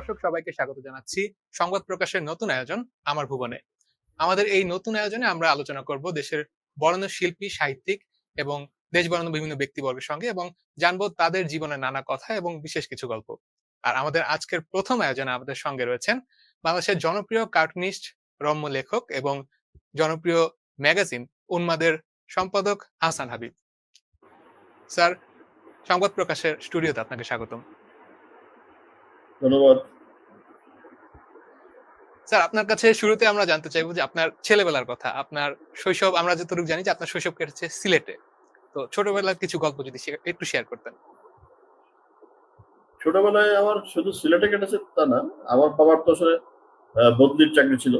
দর্শক, সবাইকে স্বাগত জানাচ্ছি সংবাদ প্রকাশের নতুন আয়োজন আমার ভুবনে। আমাদের এই নতুন আয়োজনে আমরা আলোচনা করব দেশের বরেণ্য শিল্পী, সাহিত্যিক এবং দেশ বরেণ্য বিভিন্ন ব্যক্তিবর্গের সঙ্গে এবং জানব তাদের জীবনের নানা কথা এবং বিশেষ কিছু গল্প। আর আমাদের আজকের প্রথম আয়োজনে আমাদের সঙ্গে রয়েছেন বাংলাদেশের জনপ্রিয় কার্টুনিস্ট, রম্য লেখক এবং জনপ্রিয় ম্যাগাজিন উন্মাদের সম্পাদক হাসান হাবিব। স্যার, সংবাদ প্রকাশের স্টুডিওতে আপনাকে স্বাগতম। ধন্যবাদ। স্যার, আপনার কাছে শুরুতে আমরা জানতে চাইব যে আপনার ছেলেবেলার কথা। আপনার শৈশব, আমরা যতটুকু জানি যে আপনার শৈশব কেটেছে সিলেটে। তো ছোটবেলার কিছু গল্প যদি একটু শেয়ার করতেন। ছোটবেলায় আমার শুধু সিলেটে কেটেছে তা না, আমার বাবার তো আসলে বদলির চাকরি ছিল।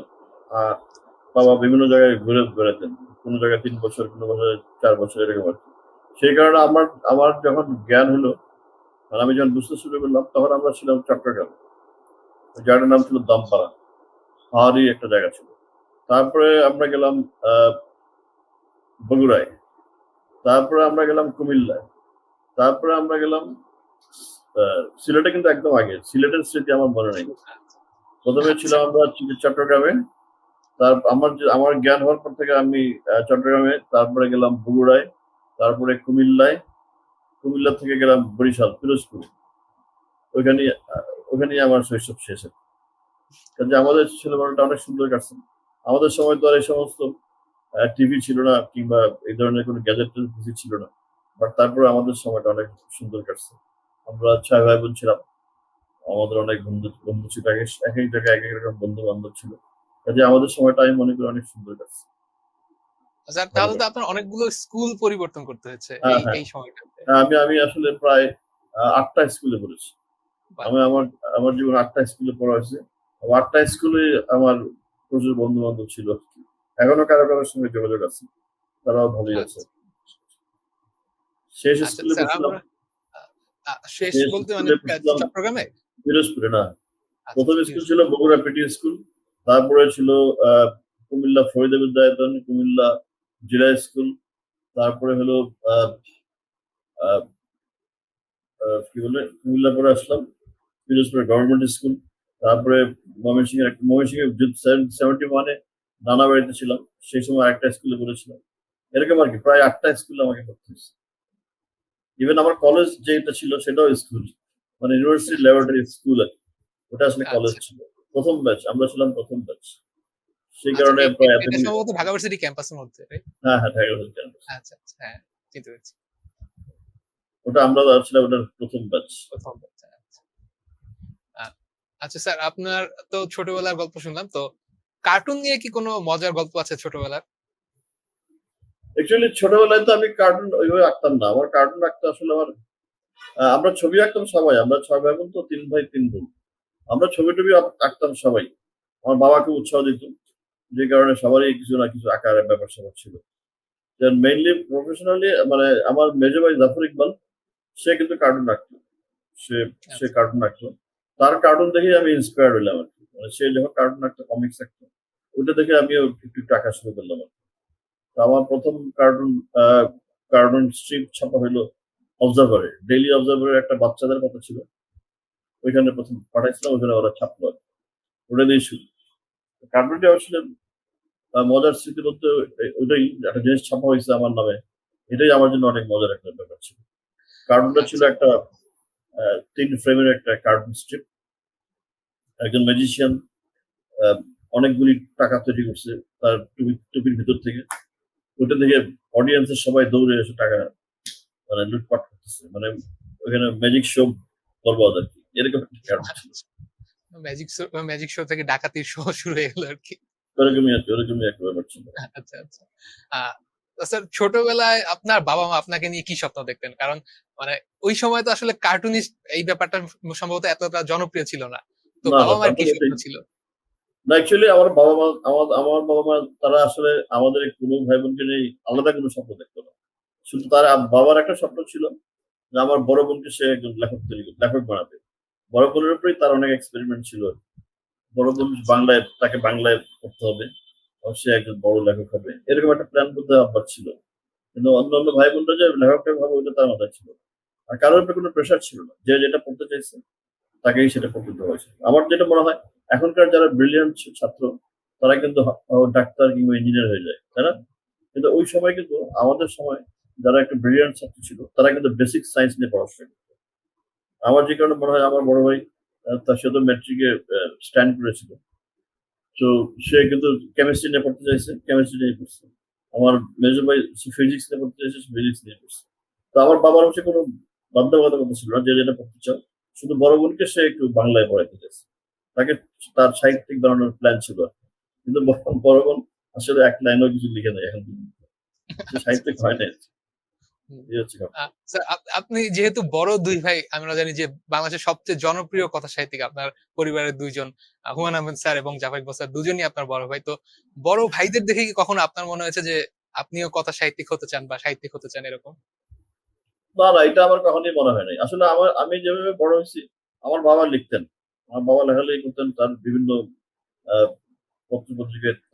আর বাবা বিভিন্ন জায়গায় ঘুরে বেড়াতেন। কোনো জায়গায় তিন বছর, কোনো বছর চার বছর, এরকম আর সেই কারণে আমার আমার যখন জ্ঞান হলো, আর আমি যখন বুঝতে শুরু করলাম, তখন আমরা ছিলাম চট্টগ্রাম। জায়গাটার নাম ছিল দমপাড়া। পাহাড়ি একটা জায়গা ছিল। তারপরে আমরা গেলাম বগুড়ায়। তারপরে আমরা গেলাম কুমিল্লায়। তারপরে আমরা গেলাম সিলেটে কিন্তু একদম আগে। সিলেটের স্মৃতি আমার মনে নেই। প্রথমে ছিলাম আমরা চট্টগ্রামে। তার, আমার আমার জ্ঞান হওয়ার পর থেকে আমি চট্টগ্রামে। তারপরে গেলাম বগুড়ায়। তারপরে কুমিল্লায়। কুমিল্লা থেকে গেলাম বরিশাল, পিরোজপুর। ওইখানে ওখানেই আমার শৈশব শেষ কাজে আমাদের ছেলেবেলাটা অনেক সুন্দর কাটছে। আমাদের সময় তো আর এই সমস্ত টিভি ছিল না কিংবা এই ধরনের কোনো গ্যাজেট কিছু ছিল না। বাট তারপরে আমাদের সময়টা অনেক সুন্দর কাটছে। আমরা ছয় ভাই বোন ছিলাম। আমাদের অনেক বন্ধু বন্ধু ছিল। এক এক- জায়গায় এক এক রকম বন্ধু বান্ধব ছিল। কাজে আমাদের সময়টা আমি মনে করি অনেক সুন্দর কাটছে। স্যার তাহলে তো আপনার অনেকগুলো স্কুল পরিবর্তন করতে হয়েছে হ্যাঁ, এই হ্যাঁ। সময়টাতে। হ্যাঁ, আমি আমি আসলে প্রায় আটটা স্কুলে পড়েছি। আমি আমার আমার জীবন আটটা স্কুলে পড়া হয়েছে। আটটা স্কুলে আমার প্রচুর বন্ধু বান্ধব ছিল। এখনও কারও কারোর সঙ্গে যোগাযোগ আছে। তারাও ভালোই আছে। শেষ আচ্ছা, স্কুলে শেষ বলতে মানে চট্টগ্রামে? পিরোজপুরে না। আচ্ছা, প্রথম স্কুল ছিল বগুড়া পিটি স্কুল। তারপরে ছিল আহ, কুমিল্লা ফরিদা বিদ্যায়তন কুমিল্লা জেলা স্কুল। তারপরে হলো আহ, আহ, আহ, কি বলে কুমিল্লা পরে আসলাম। পিরোজপুরে গভর্নমেন্ট স্কুল। তারপরে ময়মনসিংহের একটা ময়মনসিংহে সেভেন্টি ওয়ানে নানা বাড়িতে ছিলাম। সেই সময় একটা স্কুলে পড়েছিলাম। এরকম আর কি প্রায় আটটা স্কুল আমাকে পড়তে হয়েছে। ইভেন আমার কলেজ যেটা ছিল সেটাও স্কুল মানে ইউনিভার্সিটি ল্যাবরেটরি স্কুল আর ওটা আসলে কলেজ আচ্ছা। ছিল। প্রথম ব্যাচ আমরা ছিলাম প্রথম ব্যাচ সেই আচ্ছা, কারণে প্রায় এত সম্ভবত ঢাকা ভার্সিটি ক্যাম্পাসের মধ্যে হ্যাঁ হ্যাঁ ঢাকা campus। আচ্ছা আচ্ছা হ্যাঁ চিনতে পেরেছি। ওটা আমরা ছিলাম ওটার প্রথম ব্যাচ প্রথম batch, আচ্ছা। আচ্ছা স্যার আপনার তো ছোটবেলার গল্প শুনলাম তো কার্টুন নিয়ে কি কোনো মজার গল্প আছে ছোটবেলার? অ্যাকচুয়ালি ছোটবেলায় তো আমি কার্টুন ওইভাবে আঁকতাম না। আমার কার্টুন আঁকতে আসলে আমার আমরা ছবি আঁকতাম সবাই। আমরা ছয় ভাই বোন তো তিন ভাই তিন বোন। আমরা ছবি টবি আঁকতাম সবাই। আমার বাবাকে উৎসাহ দিত যে কারণে সবারই কিছু না কিছু আঁকার ব্যাপার স্যাপার ছিল। মেইনলি প্রফেশনালি মানে আমার মেজো ভাই জাফর ইকবাল সে কিন্তু কার্টুন আঁকতো। সে সে আচ্ছা। কার্টুন আঁকতো। তার কার্টুন দেখেই আমি ইন্সপায়ার্ড হইলাম আর কি। মানে সে যখন কার্টুন একটা কমিক্স একটা ওটা দেখে আমিও একটু টাকা শুরু করলাম আর। তো আমার প্রথম কার্টুন কার্টুন স্ট্রিপ ছাপা হলো অবজারভারে ডেইলি অবজারভারের একটা বাচ্চাদের কথা ছিল। ওইখানে প্রথম পাঠাইছিলাম, ওইখানে ওরা ছাপলো আর ওটা দিয়ে শুরু। কার্টুনটি আসলে মজার স্মৃতি বলতে ওইটাই, একটা জিনিস ছাপা হয়েছে আমার নামে। এটাই আমার জন্য অনেক মজার একটা ব্যাপার ছিল। কার্টুনটা ছিল একটা তিন ফ্রেমের একটা কার্টুন স্ট্রিপ একজন ম্যাজিশিয়ান অনেকগুলি টাকা তৈরি করছে তার টুপি টুপির ভিতর থেকে। ওটা থেকে অডিয়েন্সের সবাই দৌড়ে এসে টাকা মানে লুটপাট করতেছে। মানে ওখানে ম্যাজিক শো করব আর কি। এরকম ম্যাজিক শো ম্যাজিক শো থেকে ডাকাতির শো শুরু হয়ে গেল আর কি। ওরকমই কি ওরকমই একটা ব্যাপার ছিল। আচ্ছা আচ্ছা। স্যার ছোটবেলায় আপনার বাবা মা আপনাকে নিয়ে কি স্বপ্ন দেখতেন? কারণ মানে ওই সময় তো আসলে কার্টুনিস্ট এই ব্যাপারটা সম্ভবত এতটা জনপ্রিয় ছিল না। তো বাবা মার কি স্বপ্ন ছিল? না অ্যাকচুয়ালি আমার বাবা মা আমার আমার বাবা মা তারা আসলে আমাদের কোনো ভাই বোনকে নিয়ে আলাদা কোনো স্বপ্ন দেখতো না। শুধু তার বাবার একটা স্বপ্ন ছিল যে আমার বড় বোনকে সে একজন লেখক তৈরি লেখক বানাবে। বড় বোনের উপরেই তার অনেক এক্সপেরিমেন্ট ছিল। বড় বোন বাংলায় তাকে বাংলায় পড়তে হবে সে একজন বড় লেখক হবে। এরকম একটা প্ল্যান করতে আব্বার ছিল। কিন্তু অন্য অন্য ভাই বোনরা যে লেখক টেখক হবে ওইটা তার মাথায় ছিল আর কারোর উপরে কোনো প্রেশার ছিল না। যে যেটা পড়তে চাইছে তাকেই সেটা করতে দেওয়া হয়েছে। আমার যেটা মনে হয়, এখনকার যারা ব্রিলিয়ান্ট ছাত্র, তারা কিন্তু ডাক্তার কিংবা ইঞ্জিনিয়ার হয়ে যায়, তাই না? কিন্তু ওই সময় কিন্তু আমাদের সময় যারা একটা ব্রিলিয়ান্ট ছাত্র ছিল, তারা কিন্তু বেসিক সায়েন্স নিয়ে পড়াশোনা করতো। আমার যে কারণে মনে হয় আমার বড় ভাই তার সাথে ম্যাট্রিকে স্ট্যান্ড করেছিল। তো সে কিন্তু কেমিস্ট্রি নিয়ে পড়তে চাইছে কেমিস্ট্রি নিয়ে পড়ছে। আমার মেজর ভাই ফিজিক্স নিয়ে পড়তে চাইছে ফিজিক্স নিয়ে পড়ছে। তো আমার বাবার হচ্ছে কোনো বাধ্যবাধকতা ছিল না, যে যেটা পড়তে চাও। শুধু বড় বোনকে সে একটু বাংলায় পড়াইতে চাইছে। তাকে তার সাহিত্যিক বানানোর প্ল্যান ছিল। কিন্তু বড়- বোন আসলে এক লাইনও কিছু লিখে নেয় এখন সাহিত্যিক হয় না এই হচ্ছে কথা। আহ, স্যার আপ- আপনি যেহেতু বড় দুই ভাই আমরা জানি যে বাংলাদেশের সবচেয়ে জনপ্রিয় কথা সাহিত্যিক আপনার পরিবারের দুইজন আহ, হুমায়ুন আহমেদ স্যার এবং জাভেদ বসার দুজনই আপনার বড় ভাই। তো বড় ভাইদের দেখে কি কখনো আপনার মনে হয়েছে যে আপনিও কথা সাহিত্যিক হতে চান বা সাহিত্যিক হতে চান এরকম? না না, এটা আমার কখনোই মনে হয় নাই। আসলে আমার, আমি যেভাবে বড় হয়েছি, আমার বাবা লিখতেন। আমার বাবা লেখালেখি করতেন, তার বিভিন্ন পত্র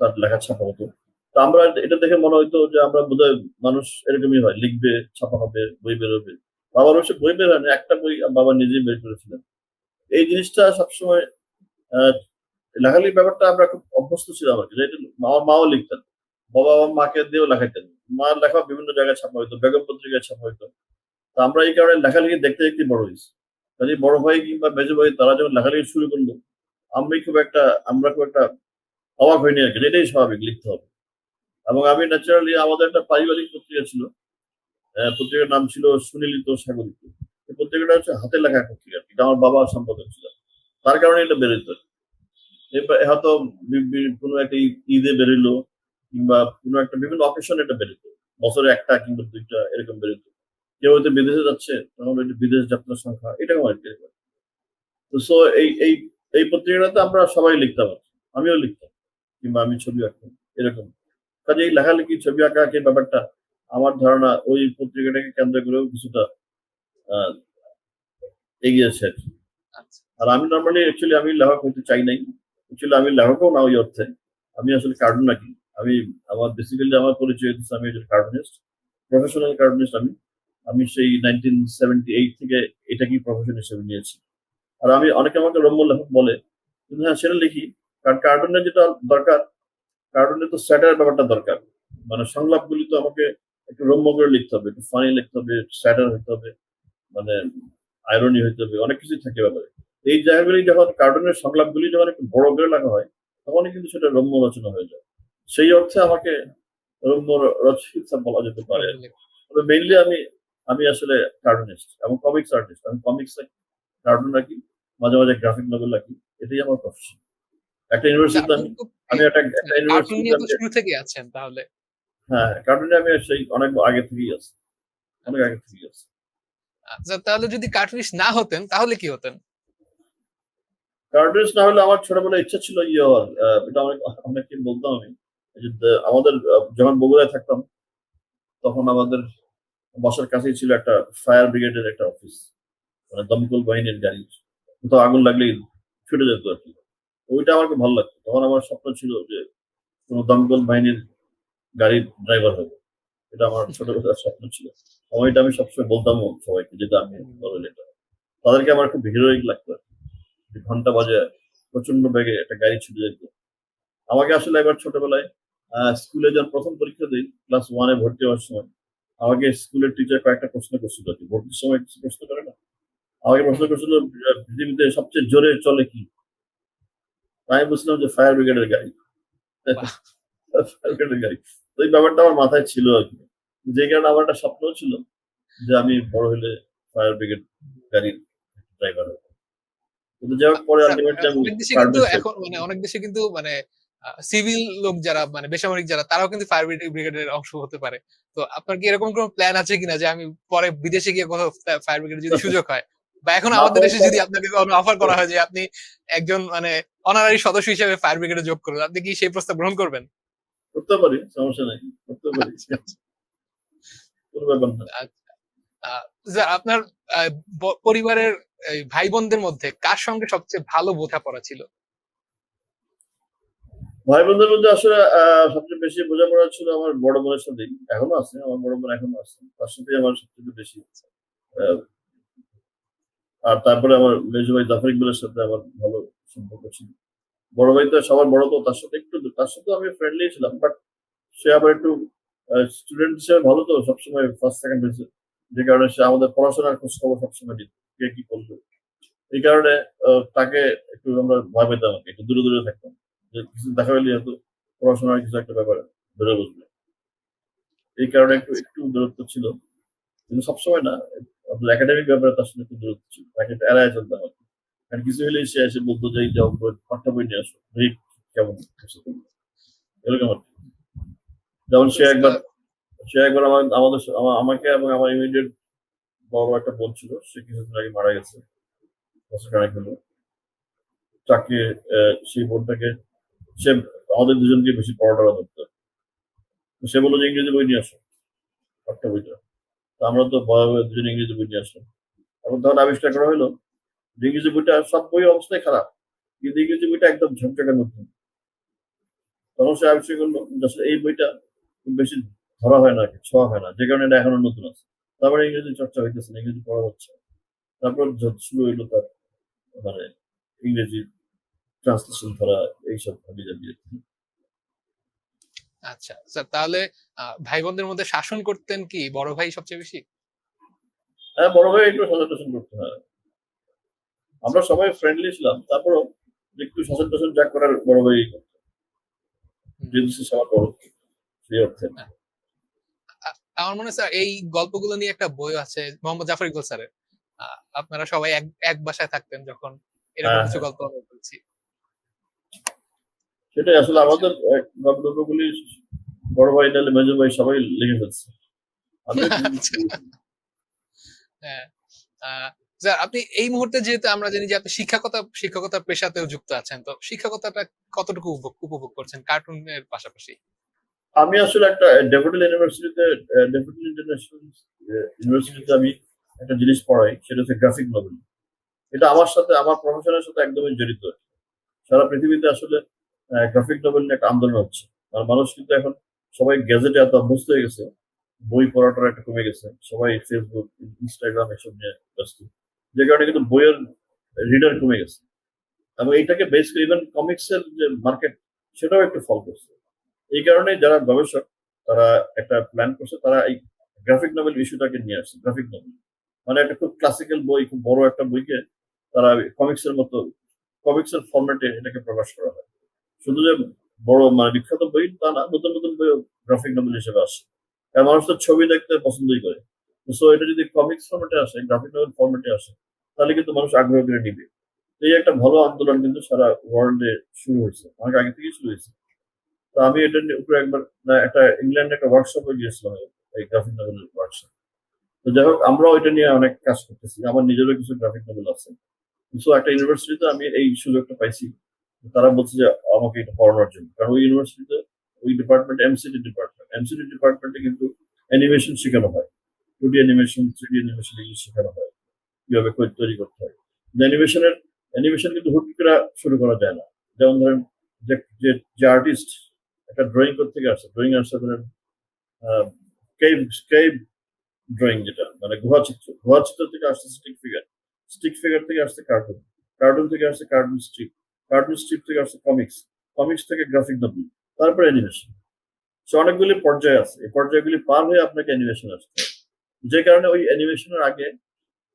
তার লেখা ছাপা হতো। তো আমরা এটা দেখে মনে হইতো যে আমরা বোধহয় মানুষ এরকমই হয়, লিখবে, ছাপা হবে, বই বেরোবে। বাবার অবশ্য বই বের হয়নি, একটা বই বাবা নিজেই বের করেছিলেন। এই জিনিসটা সবসময় লেখালেখির ব্যাপারটা আমরা খুব অভ্যস্ত ছিলাম আর কি। আমার মাও লিখতেন বাবা মাকে দিয়েও লেখাইতেন। মা লেখা বিভিন্ন জায়গায় ছাপা হইতো, বেগম পত্রিকায় ছাপা হইতো। তো আমরা এই কারণে লেখালেখি দেখতে দেখতে বড় হয়েছি। কাজে বড় ভাই কিংবা মেজো ভাই তারা যখন লেখালেখি শুরু করল, আমি খুব একটা, আমরা খুব একটা অবাক হয়নি আর কি এটাই স্বাভাবিক, লিখতে হবে। এবং আমি ন্যাচারালি আমাদের একটা পারিবারিক পত্রিকা ছিল পত্রিকার নাম ছিল সুনীলিত সাগরিত। এই পত্রিকাটা হচ্ছে হাতে লেখা পত্রিকা, এটা আমার বাবা সম্পাদক ছিল। তার কারণে এটা বেরোতো এবার হয়তো কোনো একটা ঈদে বেরোলো কিংবা কোনো একটা বিভিন্ন অকেশন এটা বেরোতো বছরে একটা কিংবা দুইটা এরকম বেরোতো কেউ হয়তো বিদেশে যাচ্ছে তখন বিদেশ যাত্রার সংখ্যা এটাও আর কি তো সো এই এই এই পত্রিকাটাতে আমরা সবাই লিখতাম আমিও লিখতাম কিংবা আমি ছবি আঁকতাম এরকম। কাজে এই লেখালেখি ছবি আঁকা আঁকির ব্যাপারটা আমার ধারণা ওই পত্রিকাটাকে কেন্দ্র করেও কিছুটা আহ, এগিয়েছে আর কি। আচ্ছা। আর আমি নর্মালি অ্যাকচুয়ালি আমি লেখক হইতে চাই নাই। অ্যাকচুয়ালি আমি লেখকও না ওই অর্থে। আমি আসলে কার্টুন আঁকি। আমি আমার বেসিক্যালি আমার পরিচয় হচ্ছে আমি একজন কার্টুনিস্ট প্রফেশনাল কার্টুনিস্ট আমি। আমি সেই নাইনটিন সেভেন্টি এইট থেকে এটাকেই প্রফেশন হিসেবে নিয়েছি। আর আমি অনেকে আমাকে রম্য লেখক বলে কিন্তু হ্যাঁ সেটা লিখি। কারণ কার্টুনের যেটা দরকার কার্টুনে তো স্যাটার ব্যাপারটা দরকার। মানে সংলাপগুলি তো আমাকে একটু রম্য করে লিখতে হবে একটু ফানি লিখতে হবে স্যাটার হতে হবে মানে আয়রনি হতে হবে অনেক কিছুই থাকে ব্যাপারে। এই জায়গাগুলি যখন কার্টুনের সংলাপগুলি যখন একটু বড় করে লেখা হয় তখনই কিন্তু সেটা রম্য রচনা হয়ে যায়। সেই অর্থে আমাকে রম্য র- রচয়িতা বলা যেতে পারে। তবে মেইনলি আমি আমি আসলে কার্টুনিস্ট এবং কমিক্স আর্টিস্ট আমি কমিক্স কার্টুন রাখি মাঝে মাঝে গ্রাফিক নোভেল রাখি এটাই আমার প্রফেশন একটা ইউনিভার্সিটিতে আমি আমি একটা শুরু থেকে আছেন তাহলে। হ্যাঁ কার্টুনে আমি সেই অনেক আগে থেকেই আছি। অনেক আগে থেকেই আছি। আচ্ছা তাহলে যদি কার্টুনিস্ট না হতেন তাহলে কি হতেন? কার্টুনিস্ট না হলে আমার ছোটবেলায় ইচ্ছা ছিল ইয়ে হওয়ার। এটা অনেক অনেককে বলতাম আমি। আমাদের যখন বগুড়ায় থাকতাম তখন আমাদের বাসার কাছেই ছিল একটা ফায়ার ব্রিগেডের একটা অফিস। মানে দমকল বাহিনীর গাড়ি। কোথাও আগুন লাগলেই ছুটে যেত আর কি। ওইটা খুব ভালো লাগতো। তখন আমার স্বপ্ন ছিল যে কোনো দমকল বাহিনীর গাড়ির ড্রাইভার হব। এটা আমার ছোটবেলার স্বপ্ন ছিল। এটা আমি সবসময় বলতাম সবাইকে যেটা আমি বলে এটা তাদেরকে আমার খুব হিরোইক লাগতো। ঘণ্টা বাজে প্রচণ্ড বেগে একটা গাড়ি ছুটে যেত। আমাকে আসলে এবার ছোটবেলায় স্কুলে যখন প্রথম পরীক্ষা দিই ক্লাস ওয়ানে ভর্তি হওয়ার সময় আমাকে স্কুলের টিচার কয়েকটা প্রশ্ন করছিল আর কি। ভর্তির সময় কিছু প্রশ্ন করে না? আমাকে প্রশ্ন করছিল পৃথিবীতে সবচেয়ে জোরে চলে কি? আমি বুঝলাম যে ফায়ার ব্রিগেডের গাড়ি। ফায়ার ব্রিগেডের গাড়ি। তো এই ব্যাপারটা আমার মাথায় ছিল আর কি। যে কারণে আমার একটা স্বপ্ন ছিল যে আমি বড় হলে ফায়ার ব্রিগেড গাড়ির ড্রাইভার হব। কিন্তু যাই হোক পরে আলটিমেটলি আমি অনেক দেশে কিন্তু মানে অনেক দেশে কিন্তু মানে সিভিল লোক যারা মানে বেসামরিক যারা তারাও কিন্তু ফায়ার ব্রিগেডের অংশ হতে পারে। তো আপনার কি এরকম কোনো প্ল্যান আছে কিনা যে আমি পরে বিদেশে গিয়ে কোথাও ফায়ার ব্রিগেডের যদি সুযোগ হয়? বা এখন আমাদের দেশে যদি আপনাকে কোনো অফার করা হয় যে আপনি একজন মানে অনারারি সদস্য হিসেবে ফায়ার ব্রিগেডে যোগ করুন আপনি কি সেই প্রস্তাব গ্রহণ করবেন? করতে পারি সমস্যা নাই করতে পারি আহ, আপনার পরিবারের ভাই বোনদের মধ্যে কার সঙ্গে সবচেয়ে ভালো বোঝাপড়া ছিল? ভাই বোনদের মধ্যে আসলে সবচেয়ে বেশি বোঝাপড়া ছিল আমার বড় বোনের সাথেই এখনও আছে, আমার বড় বোন এখনও আছে। তার সাথে আমার সবচেয়ে বেশি আর তারপরে আমার মেজো ভাই জাফর ইকবালের সাথে আমার ভালো সম্পর্ক ছিল। বড় ভাই তো সবার বড় তো, তার সাথে একটু, তার সাথে আমি ফ্রেন্ডলি ছিলাম বাট সে আবার একটু স্টুডেন্ট হিসেবে ভালো তো, সবসময় ফার্স্ট সেকেন্ড হয়েছে। যে কারণে সে আমাদের পড়াশোনার খোঁজ খবর সবসময় দিত কে কি করল এই কারণে তাকে একটু আমরা ভয় পেতাম একটু দূরে দূরে থাকতাম। যে কিছু দেখা গেলে পড়াশোনার কিছু একটা ব্যাপারে ধরে বসবে এই কারণে একটু একটু দূরত্ব ছিল। কিন্তু সবসময় না আপনার একাডেমিক ব্যাপারে তার সাথে একটু দূরত্ব ছিল। তাকে একটু এড়ায় চলতাম আর কি আর কিছু হলেই সে এসে বলতো যে যাও পাঠ্য বই নিয়ে আসো দেখি কেমন? এরকম আর যেমন সে একবার সে একবার আমার, আমাদের, আমাকে এবং আমার ইমিডিয়েট বড় একটা বোন ছিল, সে কিছুদিন আগে মারা গেছে। বছর খানেক হলো। তাকে সেই বোনটাকে সে আমাদের দুজনকে বেশি পড়াটা ধরতো তো সে বলল যে ইংরেজি বই নিয়ে আসো, একটা বইটা। তো আমরা তো দুজন ইংরেজি বই নিয়ে আসলাম। এখন তখন আবিষ্কার করা হলো ইংরেজি বইটা সব বই অবস্থায় খারাপ, কিন্তু ইংরেজি বইটা একদম ঝকঝকে নতুন তখন সে আবিষ্কার করল আসলে এই বইটা বেশি ধরা হয় না, ছোঁয়া হয় না, যে কারণে এটা এখনও নতুন আছে। তারপরে ইংরেজি চর্চা হইতেছে না, ইংরেজি পড়া হচ্ছে তারপর শুরু হইল তার মানে ইংরেজি ট্রান্সলেশন ধরা এইসব ভাবি যাবি আচ্ছা স্যার তাহলে ভাই বোনদের মধ্যে শাসন করতেন কি বড় ভাই সবচেয়ে বেশি? হ্যাঁ বড় ভাই একটু সচেতন করতে হয়। আমরা সবাই ফ্রেন্ডলি ছিলাম তারপরও একটু সচেতন যা করার বড় ভাই যেহেতু সে সবার বড় সেই অর্থে। আমার মনে হয় স্যার এই গল্পগুলো নিয়ে একটা বই আছে মোহাম্মদ জাফর ইকবাল স্যারের। আপনারা সবাই এক এক বাসায় থাকতেন যখন এরকম হ্যাঁ, কিছু হ্যাঁ। গল্প আমরা বলছি। সেটাই আসলে আমাদের গল্পগুলি বড় ভাই নাহলে মেজো ভাই সবাই লিখে ফেলছে। হ্যাঁ আহ, স্যার আপনি এই মুহূর্তে যেহেতু আমরা জানি যে আপনি শিক্ষকতা শিক্ষকতার পেশাতেও যুক্ত আছেন তো শিক্ষকতাটা কতটুকু উপভোগ- উপভোগ করছেন কার্টুনের পাশাপাশি? আমি আসলে একটা ডেভোটেল ইউনিভার্সিটিতে ডেভোটেল ইন্টারন্যাশনাল ইউনিভার্সিটিতে আমি একটা জিনিস পড়াই সেটা হচ্ছে গ্রাফিক নভেল এটা আমার সাথে আমার প্রফেশনের সাথে একদমই জড়িত। সারা পৃথিবীতে আসলে গ্রাফিক নভেল নিয়ে একটা আন্দোলন হচ্ছে। আর মানুষ কিন্তু এখন সবাই গ্যাজেটে এত অভ্যস্ত হয়ে গেছে, বই পড়াটা একটা কমে গেছে। সবাই ফেসবুক ইনস্টাগ্রাম এসব নিয়ে ব্যস্ত। যে কারণে কিন্তু বইয়ের রিডার কমে গেছে। এবং এইটাকে বেস করে ইভেন কমিক্সের যে মার্কেট সেটাও একটু ফল করছে। এই কারণে যারা গবেষক, তারা একটা প্ল্যান করছে, তারা এই গ্রাফিক নভেল ইস্যুটাকে নিয়ে আসছে গ্রাফিক নভেল মানে একটা খুব ক্লাসিক্যাল বই, খুব বড় একটা বইকে তারা কমিক্সের মতো কমিক্সের ফরম্যাটে এটাকে প্রকাশ করা হয়। শুধু যে বড় মানে বিখ্যাত বই তা না, নতুন নতুন বই গ্রাফিক নভেল হিসেবে আসে। কারণ মানুষ তো ছবি দেখতে পছন্দই করে। সো এটা যদি কমিক্স ফরম্যাটে আসে গ্রাফিক নভেল ফর্মেটে আসে, তাহলে কিন্তু মানুষ আগ্রহ করে নিবে। এই একটা ভালো আন্দোলন কিন্তু সারা ওয়ার্ল্ডে শুরু হয়েছে, অনেক আগে থেকেই শুরু হয়েছে। তো আমি এটা নিয়ে উপরে একবার একটা ইংল্যান্ডে একটা ওয়ার্কশপে গিয়েছিলাম এই গ্রাফিক নভেলের ওয়ার্কশপ তো যাই হোক, আমরাও এটা নিয়ে অনেক কাজ করতেছি। আমার নিজেরও কিছু গ্রাফিক নভেল আছে। সো একটা ইউনিভার্সিটিতে আমি এই সুযোগটা পাইছি। তারা বলছে যে আমাকে এটা পড়ানোর জন্য। কারণ ওই ইউনিভার্সিটিতে ওই ডিপার্টমেন্ট এমসিডি ডিপার্টমেন্ট এমসিডি ডিপার্টমেন্টে কিন্তু অ্যানিমেশন শেখানো হয়। Two D animation three D animation এগুলো শেখানো হয়। কীভাবে code তৈরি করতে হয়। অ্যানিমেশনের অ্যানিমেশন কিন্তু হুট করে শুরু করা যায় না। যেমন ধরেন, যে, যে- আর্টিস্ট একটা ড্রয়িং করতে গিয়ে আসছে ড্রয়িং আসছে ধরেন কেভ কেভ ড্রয়িং যেটা মানে গুহা চিত্র। গুহা চিত্র থেকে আসছে স্টিক ফিগার স্টিক ফিগার থেকে আসছে কার্টুন কার্টুন থেকে আসছে কার্টুন স্ট্রিপ কার্টুন স্ট্রিপ থেকে আসছে কমিক্স কমিক্স থেকে গ্রাফিক নভেল তারপর অ্যানিমেশন সো অনেকগুলি পর্যায় আছে। এই পর্যায়গুলি পার হয়ে আপনাকে অ্যানিমেশন আসতে হবে। যে কারণে ওই অ্যানিমেশনের আগে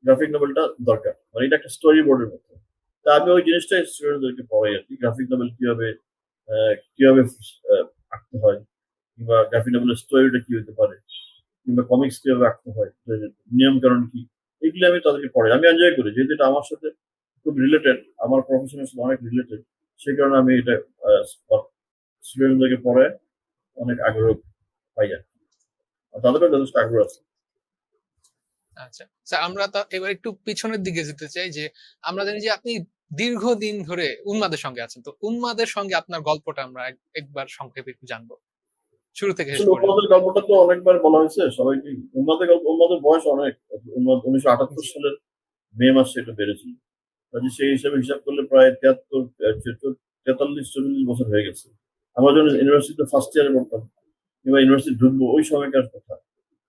গ্রাফিক নভেলটা দরকার। মানে এটা একটা স্টোরি বোর্ডের মতো। তা আমি ওই জিনিসটা স্টুডেন্টদেরকে পড়াই আর কি। গ্রাফিক নভেল কীভাবে কীভাবে আঁকতে হয়, কিংবা গ্রাফিক নভেলের স্টোরিটা কি হতে পারে, কিংবা কমিক্স কীভাবে আঁকতে হয় নিয়ম কারণ কি, এগুলি আমি তাদেরকে পড়াই। আমি এনজয় করি। যেহেতু এটা আমার সাথে খুব রিলেটেড আমার প্রফেশনের সাথে অনেক রিলেটেড সেই কারণে আমি এটা স্টুডেন্টদেরকে পড়ে অনেক আগ্রহ পাই আর। তাদেরও যথেষ্ট আগ্রহ আছে। আচ্ছা স্যার আমরা তা এবার একটু পিছনের দিকে যেতে চাই যে আমরা জানি যে আপনি দীর্ঘদিন ধরে উন্মাদের সঙ্গে আছেন তো উন্মাদের সঙ্গে আপনার গল্পটা আমরা একবার সংক্ষেপে একটু জানব। শুরু থেকে উন্মাদের গল্পটা তো অনেকবার বলা হয়েছে সবাইকে উন্মাদের গল্প উন্মাদের বয়স অনেক উন্মাদ উনিশশো আটাত্তর সালের মে মাসে এটা বেড়েছিল। কাজে সেই হিসাবে হিসাব করলে প্রায় তিয়াত্তর তেতাল্লিশ, চল্লিশ বছর হয়ে গেছে। আমরা যখন ইউনিভার্সিটিতে ফার্স্ট ইয়ারে পড়তাম কিংবা ইউনিভার্সিটি ঢুকবো, ওই সময়কার কথা।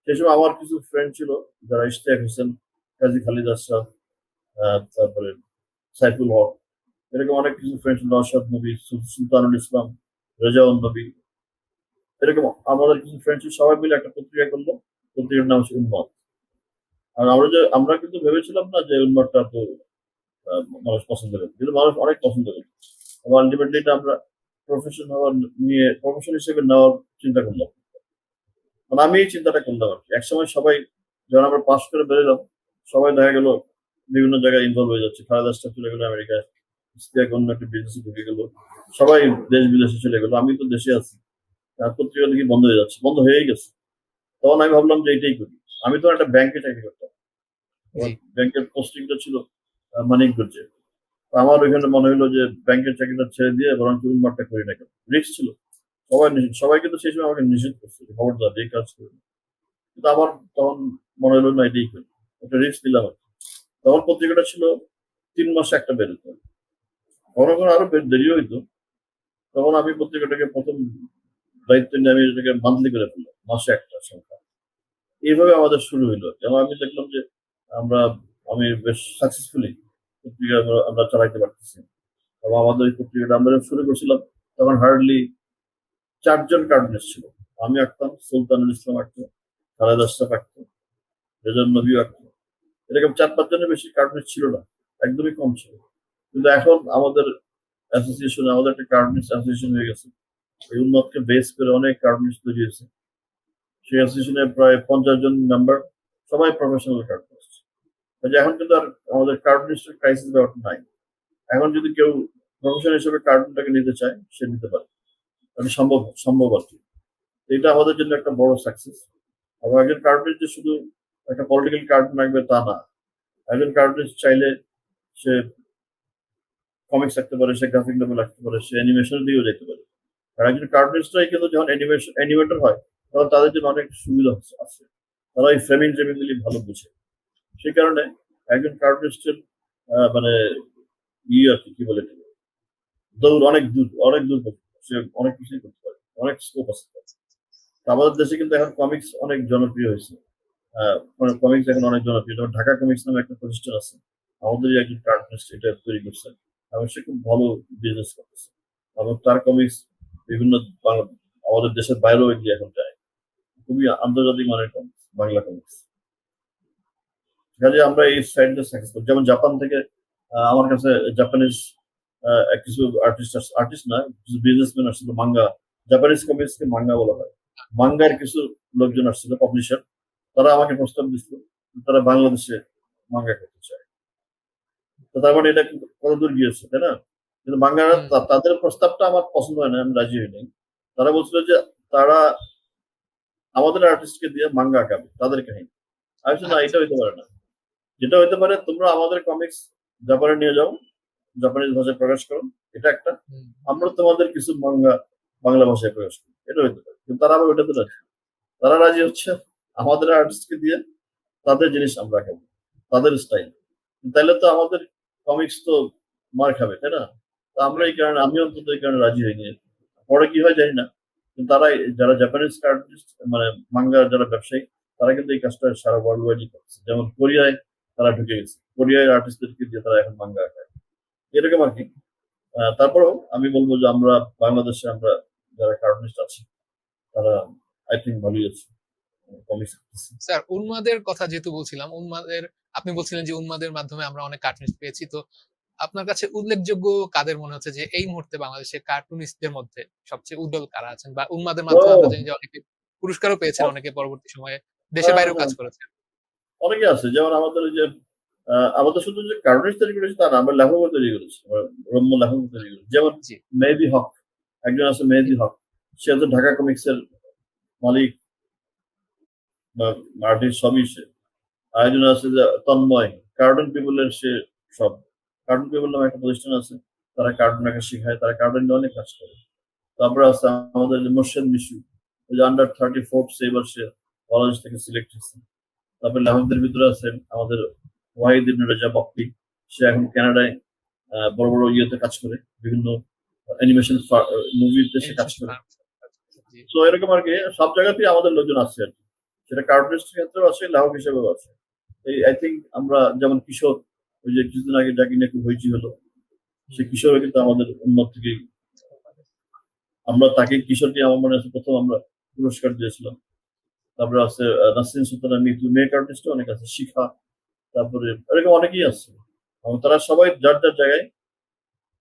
সেই সময় আমার কিছু ফ্রেন্ড ছিল, যারা ইশতিয়াক হোসেন, কাজী খালিদ আশরাফ তারপরে সাইফুল হক, এরকম অনেক কিছু ফ্রেন্ড নওশাদ নবী সুলতানুল ইসলাম, রেজাউল নবী। এরকম আমাদের কিছু ফ্রেন্ড ছিল, সবাই মিলে একটা পত্রিকা করল, পত্রিকার নাম হচ্ছে উন্মাদ আর আমরা যে আমরা কিন্তু ভেবেছিলাম না যে উন্মাদটা তো মানুষ পছন্দ করে। কিন্তু মানুষ অনেক পছন্দ করে। এবং আলটিমেটলি এটা আমরা প্রফেশন হওয়ার নিয়ে প্রফেশন হিসেবে নেওয়ার চিন্তা করলাম। মানে আমি এই চিন্তাটা করলাম আর কি। একসময় সবাই যখন আমরা পাস করে বেরোলাম সবাই দেখা গেল বিভিন্ন জায়গায় ইনভলভ হয়ে যাচ্ছে। খালেদা স্টাফ চলে গেলো আমেরিকায় ইস্তিয়াক অন্য একটা বিজনেসে ঢুকে গেলো। সবাই দেশ বিদেশে চলে গেলো। আমি তো দেশে আছি। পত্রিকা দেখি বন্ধ হয়ে যাচ্ছে। বন্ধ হয়েই গেছে। তখন আমি ভাবলাম যে এটাই করি। আমি তো একটা ব্যাংকে চাকরি করতাম। ব্যাংকের পোস্টিংটা ছিল মানিকগঞ্জে তো আমার ওইখানে মনে হলো যে ব্যাংকের চাকরিটা ছেড়ে দিয়ে বরং উন্মারটা করি না কেন? রিস্ক ছিল। সবাই নিষেধ সবাই কিন্তু সেই সময় আমাকে নিষেধ করছে যে খবরদার, এই কাজ করি না। কিন্তু আমার তখন মনে হলো না এটাই করি একটা রিস্ক দিলাম আর। তখন পত্রিকাটা ছিল তিন মাসে একটা বেরোতো কখনো কখনো আরও দেরিও হইতো। তখন আমি পত্রিকাটাকে প্রথম দায়িত্ব নিয়ে আমি এটাকে মান্থলি করে ফেললাম, মাসে একটা সংখ্যা। এইভাবে আমাদের শুরু হইল। এবং আমি দেখলাম যে আমরা আমি বেশ সাকসেসফুলি পত্রিকা আমরা- চালাইতে পারতেছি। এবং আমাদের এই পত্রিকাটা আমরা শুরু করছিলাম, তখন হার্ডলি চারজন কার্টুনিস্ট ছিল। আমি আঁকতাম, সুলতানুল ইসলাম আঁকতো, খালেদ আশরাফ আঁকতো রেজন নবী আঁকতো। এরকম চার, পাঁচজনের বেশি কার্টুনিস্ট ছিল না, একদমই কম ছিল। কিন্তু এখন আমাদের অ্যাসোসিয়েশন আমাদের একটা কার্টুনিস্ট অ্যাসোসিয়েশন হয়ে গেছে। এই উন্নতকে বেস করে অনেক কার্টুনিস্ট তৈরি হয়েছে। সেই অ্যাসোসিয়েশনে প্রায় পঞ্চাশ জন মেম্বার সবাই প্রফেশনাল কার্টুনিস্ট কাজে এখন কিন্তু আর আমাদের কার্টুনিস্টের ক্রাইসিস ব্যাপারটা নাই। এখন যদি কেউ প্রফেশন হিসেবে কার্টুনটাকে নিতে চায়, সে নিতে পারে। মানে সম্ভব সম্ভব আর কি। এটা আমাদের জন্য একটা বড় সাকসেস এবং একজন কার্টুনিস্ট যে শুধু একটা পলিটিক্যাল কার্টুন আঁকবে তা না। একজন কার্টুনিস্ট চাইলে সে কমিক্স আঁকতে পারে, সে গ্রাফিক নোভেল আঁকতে পারে, সে অ্যানিমেশনের দিকেও যেতে পারে। আর একজন কার্টুনিস্টরাই কিন্তু যখন অ্যানিমেশন অ্যানিমেটর হয়, তখন তাদের জন্য অনেক সুবিধা আছে। তারা এই ফ্রেমিং ট্রেমিংগুলি ভালো বুঝে। সেই কারণে একজন কার্টুনিস্টের মানে ইয়ে আর কি বলে দৌড় অনেক দূর অনেক দূর সে অনেক কিছুই করতে পারে, অনেক স্কোপ আছে। আমাদের দেশে কিন্তু এখন কমিক্স অনেক জনপ্রিয় হয়েছে। কমিক্স এখন অনেক জনপ্রিয়। যেমন ঢাকা কমিক্স নামে একটা প্রতিষ্ঠান আছে, আমাদেরই একজন কার্টুনিস্ট এটা তৈরি করছে এবং সে খুব ভালো বিজনেস করতেছে। এবং তার কমিক্স বিভিন্ন আমাদের দেশের বাইরেও এগিয়ে এখন যায়। খুবই আন্তর্জাতিক মানের কমিক্স বাংলা কমিক্স কাজে আমরা এই সাইডটা সাকসেসফুল যেমন জাপান থেকে আমার কাছে জাপানিজ কিছু আর্টিস্ট আর্টিস্ট না কিছু বিজনেসম্যান আসছিল মাঙ্গা জাপানিজ কমিক্সকে মাঙ্গা বলা হয়। মাঙ্গার কিছু লোকজন আসছিল পাবলিশার তারা আমাকে প্রস্তাব দিচ্ছিল তারা বাংলাদেশে মাঙ্গা করতে চায়। তো তার মানে এটা কত দূর গিয়েছে তাই না? কিন্তু বাঙ্গারা তাদের প্রস্তাবটা আমার পছন্দ হয় না আমি রাজি হই নাই তারা বলছিল যে তারা আমাদের আর্টিস্টকে দিয়ে মাঙ্গা আঁকাবে তাদের কাহিনী। আমি না এটা হইতে পারে না। যেটা হইতে পারে তোমরা আমাদের কমিক্স জাপানে নিয়ে যাও জাপানিজ ভাষায় প্রকাশ করো এটা একটা। আমরা তোমাদের কিছু মাঙ্গা বাংলা ভাষায় প্রকাশ করি এটা হইতে পারে। কিন্তু তারা আবার ওইটাতে রাজি। তারা রাজি হচ্ছে আমাদের আর্টিস্টকে দিয়ে তাদের জিনিস আমরা খাব তাদের স্টাইল তাহলে তো আমাদের কমিক্স তো মার খাবে তাই না? তো আমরা এই কারণে আমি অন্তত এই কারণে রাজি হইনি। পরে কি হয় জানি না কিন্তু তারা যারা জাপানিজ আর্টিস্ট মানে মাঙ্গা যারা ব্যবসায়ী তারা কিন্তু এই কাজটা সারা ওয়ার্ল্ড ওয়াইডই করছে। যেমন কোরিয়ায় তারা ঢুকে গেছে। কোরিয়ার আর্টিস্টদেরকে দিয়ে তারা এখন মাঙ্গা আঁকায়। এরকম আর কি। তারপরেও আমি বলব যে আমরা বাংলাদেশে আমরা যারা কার্টুনিস্ট আছি তারা আই থিঙ্ক ভালোই আছে। স্যার উন্মাদের কথা যেহেতু বলছিলাম উন্মাদের আপনি বলছিলেন যে উন্মাদের মাধ্যমে আমরা অনেক কার্টুনিস্ট পেয়েছি তো আপনার কাছে উল্লেখযোগ্য কাদের মনে হচ্ছে যে এই মুহূর্তে বাংলাদেশের কার্টুনিস্টদের মধ্যে সবচেয়ে উজ্জ্বল কারা আছেন? বা উন্মাদের মাধ্যমে আমরা জানি যে অনেকে পুরস্কারও পেয়েছেন অনেকে পরবর্তী সময়ে দেশের বাইরেও কাজ করেছেন। অনেকে আছে যেমন আমাদের যে আমাদের শুধু যে কার্টুনিস্ট তৈরি করেছি তা না আমরা লেখকও তৈরি করেছি রম্য লেখক তৈরি করেছি। যেমন মেহেদি হক একজন আছে মেহেদি হক সে হচ্ছে ঢাকা কমিক্সের মালিক বা আর্টিস্ট সবই সে। আরেকজন আছে যে তন্ময় কার্টুন পিপলের সে সব। কার্টুন পিপল নামে একটা প্রতিষ্ঠান আছে তারা কার্টুন আঁকা শেখায় তারা কার্টুন নিয়ে অনেক কাজ করে। তারপরে আছে আমাদের যে মোর্শেদ মিশু ওই যে আন্ডার থার্টি ফোর্থ সেবার সে বাংলাদেশ থেকে সিলেক্ট হয়েছে। তারপরে লেখকদের ভিতরে আছে আমাদের ওয়াহিদ ইবনে রেজা বক্তি সে এখন কানাডায় বড় বড় ইয়েতে কাজ করে বিভিন্ন অ্যানিমেশন মুভিতে সে কাজ করে। তো এরকম আর কি সব জায়গাতেই আমাদের লোকজন আছে আর কি। সেটা কার্টুনিস্টের ক্ষেত্রেও আছে লেখক হিসেবেও আছে। এই আই থিঙ্ক আমরা যেমন কিশোর ওই যে কিছুদিন আগে যাকে নিয়ে খুব হয়েছি হলো সে কিশোর কিন্তু আমাদের উন্নত থেকেই। আমরা তাকে কিশোরকে আমার মনে আছে প্রথম আমরা পুরস্কার দিয়েছিলাম। তারপরে আছে নাসরিন সুলতানা মিতু মেক আর্টিস্ট অনেক আছে শিখা তারপরে এরকম অনেকেই আছে। এবং তারা সবাই যার যার জায়গায়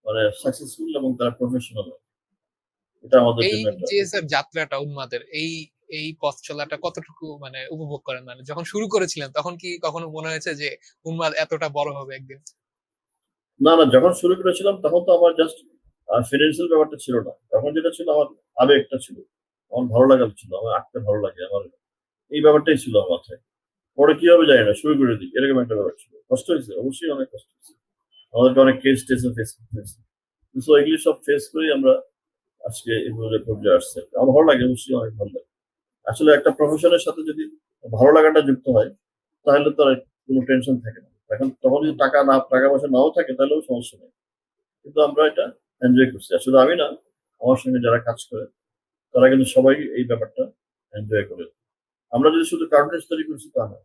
মানে সাকসেসফুল এবং তারা প্রফেশনাল এটা আমাদের এই যে যাত্রাটা উন্মাদের এই এই পথ চলাটা কতটুকু মানে উপভোগ করেন? মানে যখন শুরু করেছিলেন তখন কি কখনো মনে হয়েছে যে উন্মাদ এতটা বড় হবে একদিন? না না যখন শুরু করেছিলাম তখন তো আমার জাস্ট ফিনান্সিয়াল ব্যাপারটা ছিল না। তখন যেটা ছিল আমার আবেগটা ছিল। আমার ভালো লাগা ছিল আমার আঁকতে ভালো লাগে আমার এই ব্যাপারটাই ছিল মাথায়। পরে কি হবে জানি না, শুরু করে দিই। এরকম একটা ব্যাপার ছিল। কষ্ট হয়েছে, অবশ্যই অনেক কষ্ট হয়েছে। আমাদেরকে অনেক কেস টেস ফেস করতে হয়েছে। তো এগুলি সব ফেস করেই আমরা আজকে এভাবে পর্যায়ে আসছে। আমার ভালো লাগে, অবশ্যই অনেক ভালো লাগে। আসলে একটা প্রফেশনের সাথে যদি ভালো লাগাটা যুক্ত হয়, তাহলে তো কোনো টেনশন থাকে না। এখন তখন যদি টাকা না, টাকা পয়সা নাও থাকে, তাহলেও সমস্যা নেই। কিন্তু আমরা এটা এনজয় করছি। আসলে আমি না, আমার সঙ্গে যারা কাজ করে, তারা কিন্তু সবাই এই ব্যাপারটা এনজয় করে। আমরা যদি শুধু কার্টুনিস্ট তৈরি করছি তা না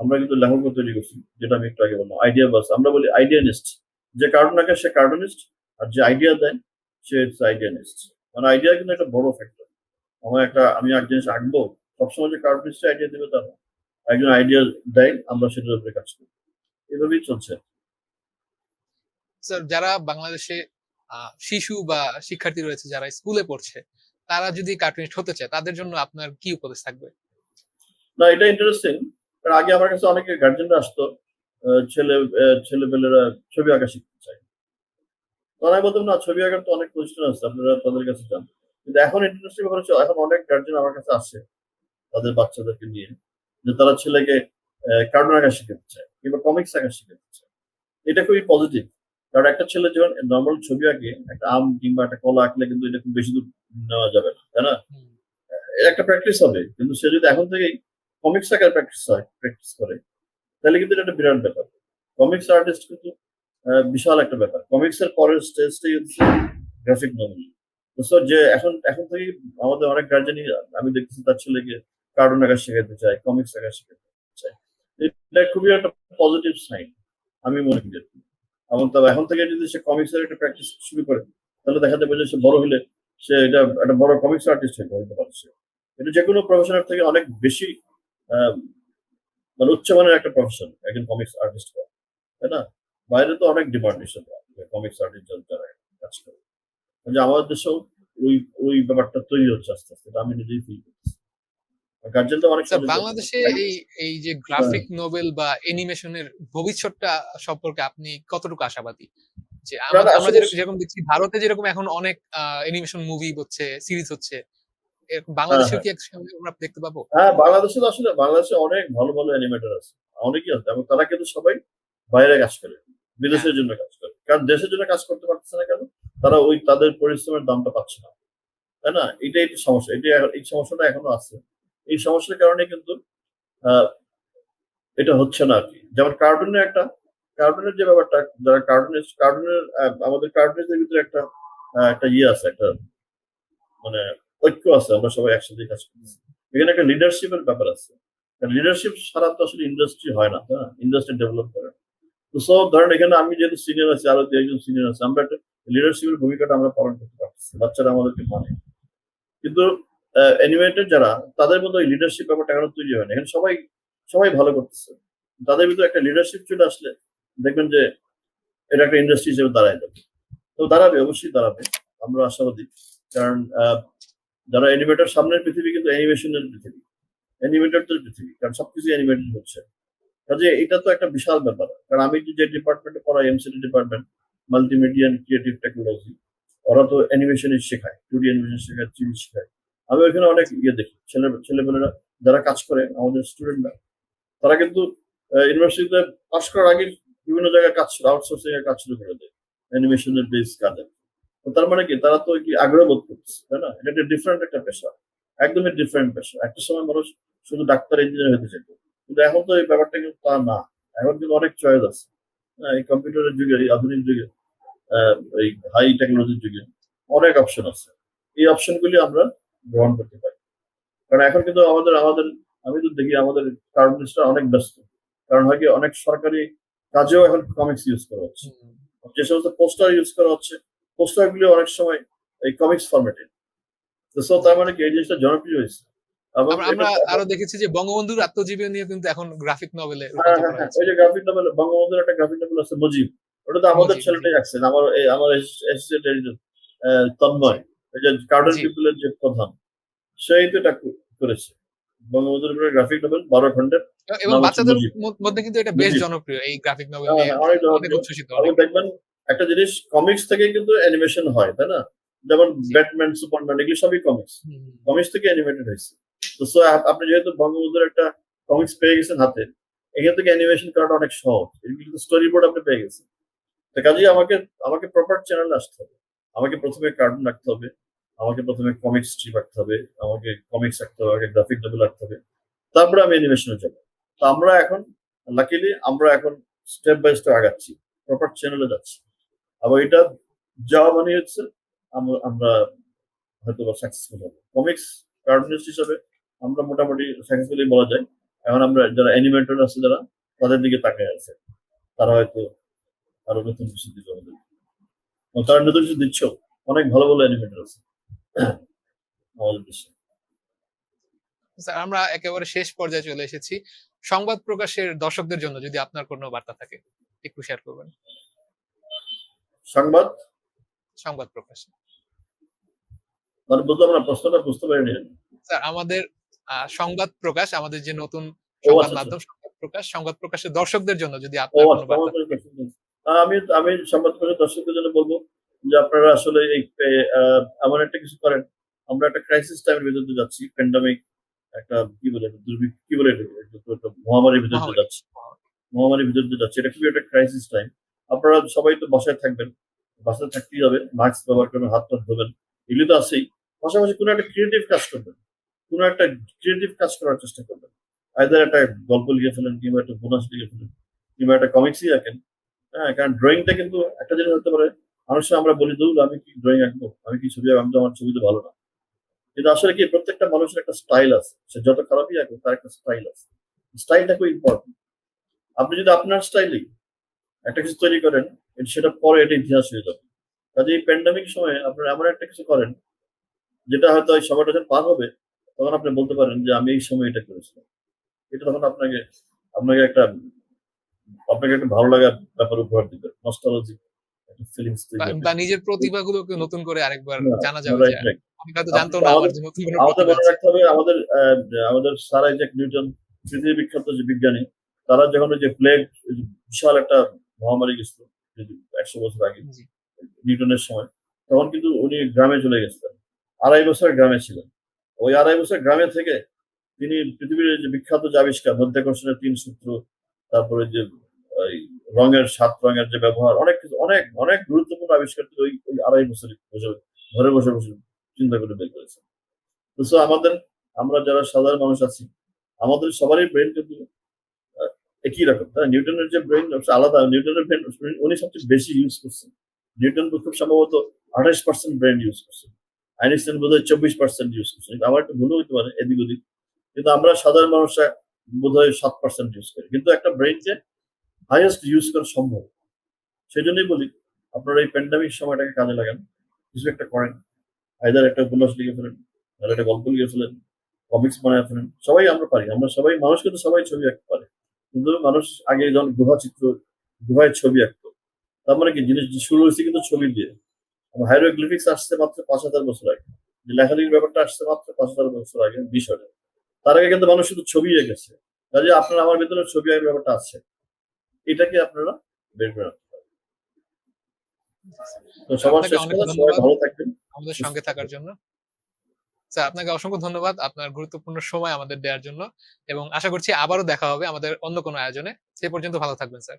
আমরা কিন্তু লেখকও তৈরি করছি, যেটা আমি একটু আগে বললাম আইডিয়া বাস আমরা বলি আইডিয়ানিস্ট যে কার্টুন আঁকে সে কার্টুনিস্ট আর যে আইডিয়া দেয় সে হচ্ছে আইডিয়ানিস্ট মানে আইডিয়া কিন্তু একটা বড় ফ্যাক্টর আমার একটা, আমি এক জিনিস আঁকবো, সবসময় যে কার্টুনিস্ট আইডিয়া দেবে তা না একজন আইডিয়া দেয়, আমরা সেটার উপরে কাজ করি। এভাবেই চলছে। স্যার যারা বাংলাদেশে শিশু বা শিক্ষার্থী রয়েছে, যারা স্কুলে পড়ছে, তারা যদি কার্টুনিস্ট হতে চায়, তাদের জন্য আপনার কি উপদেশ থাকবে? না এটা ইন্টারেস্টিং আগে আমার কাছে অনেকে গার্জেনরা আসতো ছেলে ছেলেপেলেরা ছবি আঁকা শিখতে চায়। আমি বলতাম না ছবি আঁকার তো অনেক প্রতিষ্ঠান আছে আপনারা তাদের কাছে যান। কিন্তু এখন ইন্টারেস্টিং ব্যাপার হচ্ছে এখন অনেক গার্জেন আমার কাছে আসে তাদের বাচ্চাদেরকে নিয়ে যে তারা ছেলেকে কার্টুন আঁকা শিখাতে চায় কিংবা কমিক্স আঁকা শিখাতে চায়। এটা খুবই পজিটিভ কারণ একটা ছেলে যখন নর্মাল ছবি আঁকে একটা আম কিংবা একটা কলা আঁকলে কিন্তু এটা খুব বেশি দূর নেওয়া যাবে না তাই না? একটা প্র্যাকটিস হবে কিন্তু সে যদি এখন থেকেই কমিক্স আঁকার প্র্যাকটিস হয় প্র্যাকটিস করে। তাহলে কিন্তু এটা একটা বিরাট ব্যাপার। কমিক্স আর্টিস্ট কিন্তু বিশাল একটা ব্যাপার। কমিক্স এর পরের স্টেজটাই হচ্ছে গ্রাফিক নভেল তো যে এখন এখন থেকেই আমাদের অনেক গার্জেনই আমি দেখতেছি তার ছেলেকে কার্টুন আঁকা শেখাতে চায় কমিক্স আঁকা শেখাতে চায়। এটা খুবই একটা পজিটিভ সাইন আমি মনে করি। এবং তবে এখন থেকে যদি সে কমিক্স এর একটা প্র্যাকটিস শুরু করে, তাহলে দেখা যাবে যে সে বড় হলে সে এটা, একটা বড় কমিক্স আর্টিস্ট হয়ে হতে পারছে। এটা যে কোনো প্রফেশনের থেকে অনেক বেশি মানে উচ্চমানের একটা প্রফেশন একজন কমিক্স আর্টিস্ট হওয়া তাই না? বাইরে তো অনেক কমিক্স আর্টিস্ট যারা কাজ করে। যে আমাদের দেশেও ওই ওই ব্যাপারটা তৈরি হচ্ছে আস্তে আস্তে আমি নিজেই ফিল সুযোগ বাংলাদেশে এই এই যে গ্রাফিক নোবেল বা অ্যানিমেশনের ভবিষ্যৎটা সম্পর্কে আপনি কতটুকু আশাবাদী? যে আমরা যেরকম দেখছি ভারতে যেরকম এখন অনেক অ্যানিমেশন মুভি হচ্ছে সিরিজ হচ্ছে বাংলাদেশেও হ্যাঁ, কি একসঙ্গে আমরা দেখতে পাবো? হ্যাঁ বাংলাদেশে তো আসলে বাংলাদেশে অনেক ভালো ভালো অ্যানিমেটর আছে। অনেকেই আছে এবং তারা কিন্তু সবাই বাইরে কাজ করে বিদেশের জন্য কাজ করে। কারণ দেশের জন্য কাজ করতে পারতেছে না কেন? তারা ওই তাদের পরিশ্রমের দামটা পাচ্ছে না। তাই না? এটাই একটি সমস্যা এটি এই সমস্যাটা এখনও আছে। এই সমস্যার কারণে কিন্তু এটা হচ্ছে না আর কি যেমন কার্টুনের একটা কার্টুনের যে ব্যাপারটা যারা কার্টুনের আহ, আমাদের কার্টুনিস্টদের ভিতরে একটা একটা ইয়ে আছে একটা মানে ঐক্য আছে, আমরা সবাই একসাথে কাজ করতেছি। এখানে একটা লিডারশিপের ব্যাপার আছে। লিডারশিপ ছাড়া তো আসলে ইন্ডাস্ট্রি হয় না না? ইন্ডাস্ট্রি ডেভেলপ করে তো সব ধরেন এখানে আমি যেহেতু সিনিয়র আছি, আরও দু একজন সিনিয়র আছে, আমরা একটা লিডারশিপের ভূমিকাটা আমরা পালন করতে পারতেছি, বাচ্চারা আমাদেরকে মানে। কিন্তু অ্যানিমেটেড যারা, তাদের মধ্যে ওই লিডারশিপ ব্যাপারটা এখনও তৈরি হয় না। এখানে সবাই সবাই ভালো করতেছে। তাদের ভিতরে একটা লিডারশিপ চলে আসলে দেখবেন যে এটা একটা ইন্ডাস্ট্রি হিসেবে দাঁড়ায় যাবে। তো দাঁড়াবে, অবশ্যই দাঁড়াবে। আমরা আশাবাদী। কারণ যারা অ্যানিমেটর সামনের পৃথিবী কিন্তু অ্যানিমেশনের পৃথিবী। অ্যানিমেটরদের পৃথিবী, কারণ সবকিছু অ্যানিমেটেড হচ্ছে। কাজে এটা তো একটা বিশাল ব্যাপার। কারণ আমি যে ডিপার্টমেন্টে পড়াই MCD department multimedia and creative technology ওরা তো অ্যানিমেশনই শেখায় টু ডি অ্যানিমেশন শেখায় থ্রি শেখায়। আমি ওইখানে অনেক ইয়ে দেখি, ছেলে ছেলেমেয়েরা যারা কাজ করে, আমাদের স্টুডেন্টরা তারা কিন্তু ইউনিভার্সিটিতে পাশ করার আগে বিভিন্ন জায়গায় কাজ আউটসোর্সিং এর কাজ শুরু করে দেয় অ্যানিমেশনের বেস কাজে। তার মানে কি? তারা তো কি আগ্রহ বোধ করতেছে তাই না? এটা একটা ডিফারেন্ট একটা পেশা একদমই ডিফারেন্ট পেশা একটা সময় মানুষ শুধু ডাক্তার ইঞ্জিনিয়ার হতে চাইতো কিন্তু এখন তো এই ব্যাপারটা কিন্তু তা না। এখন কিন্তু অনেক চয়েস আছে। হ্যাঁ, এই কম্পিউটারের যুগে এই আধুনিক যুগে এই হাই টেকনোলজির যুগে অনেক অপশন আছে। এই অপশনগুলি আমরা গ্রহণ করতে পারি। কারণ এখন কিন্তু আমাদের আমাদের আমি তো দেখি আমাদের কার্টুনিস্টরা অনেক ব্যস্ত। কারণ হয় কি অনেক সরকারি কাজেও এখন কমিক্স ইউজ করা হচ্ছে। যে সমস্ত পোস্টার ইউজ করা হচ্ছে পোস্টার গুলি অনেক সময় এই কমিক্স ফরম্যাটে তো তার মানে কি এই জিনিসটা জনপ্রিয় হয়েছে। আমরা আরও দেখেছি যে বঙ্গবন্ধুর আত্মজীবনী নিয়ে কিন্তু এখন গ্রাফিক নভেলে হ্যাঁ, হ্যাঁ, হ্যাঁ, ওই যে গ্রাফিক নভেল বঙ্গবন্ধুর একটা গ্রাফিক নভেল আছে মুজিব ওটা তো আমাদের ছেলেটাই আঁকছেন আমার আমার অ্যাসিস্ট্যান্ট তন্ময় এই যে কার্টুন। পিপলের যে প্রধান সেই তো এটা করেছে। বঙ্গবন্ধুর উপরে গ্রাফিক নভেল বারো খন্ডের এবং বাচ্চাদের মধ্যে কিন্তু এটা বেশ জনপ্রিয় এই গ্রাফিক নভেল হ্যাঁ, হ্যাঁ, অনেক উচ্ছ্বসিত দেখবেন একটা জিনিস কমিক্স থেকে কিন্তু অ্যানিমেশন হয় তাই না? যেমন ব্যাটম্যান সুপারম্যান এগুলো সবই কমিক্স কমিক্স থেকে অ্যানিমেটেড হয়েছে। তো সো আপনি যেহেতু বঙ্গবন্ধুর একটা কমিক্স পেয়ে গেছেন হাতে এখান থেকে অ্যানিমেশন করাটা অনেক সহজ। কিন্তু স্টোরি বোর্ড আপনি পেয়ে গেছেন। তো কাজেই আমাকে আমাকে প্রপার চ্যানেল আসতে হবে। আমাকে প্রথমে কার্টুন রাখতে হবে। আমাকে প্রথমে কমিক্স স্ট্রিপ রাখতে হবে। আমাকে কমিক্স রাখতে হবে। আমাকে গ্রাফিক নভেল রাখতে হবে। তারপরে আমি অ্যানিমেশনে যাব। তো আমরা এখন লাকিলি আমরা এখন স্টেপ বাই স্টেপ আগাচ্ছি। প্রপার চ্যানেলে যাচ্ছি। আবার এটা যাওয়া মানে হচ্ছে আমরা হয়তো বা সাকসেসফুল হব। কমিক্স কার্টুনিস্ট হিসাবে আমরা মোটামুটি সাকসেসফুলি বলা যায়। এখন আমরা যারা অ্যানিমেটর আছে যারা, তাদের দিকে তাকায় আছে। তারা হয়তো আরও নতুন কিছু আমাদের। এবং তারা নতুন কিছু দিচ্ছ, অনেক ভালো ভালো অ্যানিমেটর আছে। আমাদের দেশে। স্যার আমরা একেবারে শেষ পর্যায়ে চলে এসেছি। সংবাদ প্রকাশের দর্শকদের জন্য যদি আপনার কোনো বার্তা থাকে, একটু শেয়ার করবেন। সংবাদ? সংবাদ প্রকাশ মানে বুঝলাম না প্রশ্নটা বুঝতে পারিনি। স্যার আমাদের সংবাদ প্রকাশ আমাদের যে নতুন সংবাদ আচ্ছা, মাধ্যম সংবাদ প্রকাশ সংবাদ প্রকাশের দর্শকদের জন্য যদি আপনার আচ্ছা। আমি আমি সংবাদ প্রকাশের দর্শকদের জন্য বলব যে আপনারা আসলে এই এমন একটা কিছু করেন। আমরা একটা ক্রাইসিস টাইমের ভিতর দিয়ে যাচ্ছি প্যান্ডামিক একটা কি বলে দুর্ভিক্ষ কি বলে মহামারীর ভিতর দিয়ে যাচ্ছি। মহামারীর ভিতর দিয়ে যাচ্ছি। এটা খুবই একটা ক্রাইসিস টাইম আপনারা সবাই তো বাসায় থাকবেন, বাসায় থাকতেই হবে মাস্ক ব্যবহার করবেন, হাত টাত ধোবেন, এগুলি তো আছেই। পাশাপাশি কোনো একটা ক্রিয়েটিভ কাজ করবেন, কোনো একটা ক্রিয়েটিভ কাজ করার চেষ্টা করবেন। আইদার একটা গল্প লিখে ফেলেন কিংবা একটা বোনাস লিখে ফেলেন কিংবা একটা কমিক্সই আঁকেন হ্যাঁ কারণ ড্রয়িংটা কিন্তু একটা জিনিস হতে পারে। মানুষের আমরা বলি, দৌড়, আমি কি ড্রয়িং আঁকবো? আমি কি ছবি আঁকবো? আমার ছবি তো ভালো না। কিন্তু আসলে কি, প্রত্যেকটা মানুষের একটা স্টাইল আছে। সে যত খারাপই আঁকুক, তার একটা স্টাইল আছে। স্টাইলটা খুব ইম্পর্টেন্ট আপনি যদি আপনার স্টাইলেই একটা কিছু তৈরি করেন সেটা পরে এটা ইতিহাস হয়ে যাবে। কাজে এই প্যান্ডামিক সময়ে আপনারা এমন একটা কিছু করেন যেটা হয়তো এই সময়টা যখন পার হবে তখন আপনি বলতে পারেন যে আমি এই সময় এটা করেছিলাম। এটা তখন আপনাকে আপনাকে একটা আপনাকে একটা ভালো লাগার ব্যাপার উপহার দিবে নস্টালজি বা- নিজের প্রতিভাগুলোকে নতুন করে আরেকবার জানা যাবে জানতো না আমাদের- মনে রাখতে হবে আমাদের আমাদের স্যার আইজাক নিউটন পৃথিবী বিখ্যাত যে বিজ্ঞানী তারা যখন ওই যে প্লেগ বিশাল একটা মহামারী গেছিল একশো বছর আগে। নিউটনের সময়। তখন কিন্তু উনি গ্রামে চলে গেছিলেন। আড়াই বছর গ্রামে ছিলেন। ওই আড়াই বছর গ্রামে থেকে তিনি পৃথিবীর যে বিখ্যাত যে আবিষ্কার মধ্যাকর্ষণের তিন সূত্র তারপরে যে রঙের সাত রঙের যে ব্যবহার অনেক কিছু অনেক অনেক গুরুত্বপূর্ণ আবিষ্কার তিনি ওই ওই আড়াই বছর বসে ঘরে বসে বসে চিন্তা করে বের করেছেন। তো আমাদের আমরা যারা সাধারণ মানুষ আছি আমাদের সবারই ব্রেন কিন্তু একই রকম। তাই নিউটনের যে ব্রেন আলাদা, নিউটনের ব্রেন উনি সবচেয়ে বেশি ইউজ করছেন। নিউটন খুব সম্ভবত আঠাশ পার্সেন্ট ব্রেন ইউজ করছেন আইনস্টাইন বোধ হয় চব্বিশ পার্সেন্ট ইউজ করছেন কিন্তু আমার একটু ভুল হতে পারে, এদিক ওদিক। কিন্তু আমরা সাধারণ মানুষরা বোধ হয় সাত পার্সেন্ট ইউজ করি। কিন্তু একটা ব্রেনকে হাইয়েস্ট ইউজ করা সম্ভব। সেই জন্যই বলি, আপনারা এই প্যান্ডামিক সময়টাকে কাজে লাগান। কিছু একটা করেন। আইদার একটা উপন্যাস লিখে ফেলেন নাহলে একটা গল্প লিখে ফেলেন কমিক্স বানায় ফেলেন। সবাই আমরা পারি। আমরা সবাই মানুষ কিন্তু সবাই ছবি আঁকতে পারে। কিন্তু মানুষ আগে যখন গুহা চিত্র গুহায় ছবি আঁকতো তার মানে কি জিনিস শুরু হয়েছে কিন্তু ছবি দিয়ে। হাইরোগ্লিফিক্স আসছে মাত্র পাঁচ হাজার বছর আগে। যে লেখালেখির ব্যাপারটা আসছে মাত্র পাঁচ হাজার বছর আগে বিষয়টা তার আগে কিন্তু মানুষ শুধু ছবি এঁকেছে। কাজে আপনার আমার ভিতরে ছবি আঁকার ব্যাপারটা আছে। এটাকে আপনারা বের করে আনতে পারেন। তো সবার শেষ কথা সবাই ভালো থাকবেন আমাদের সঙ্গে থাকার জন্য। স্যার আপনাকে অসংখ্য ধন্যবাদ আপনার গুরুত্বপূর্ণ সময় আমাদের দেওয়ার জন্য এবং আশা করছি আবারও দেখা হবে আমাদের অন্য কোনো আয়োজনে। সে পর্যন্ত ভালো থাকবেন স্যার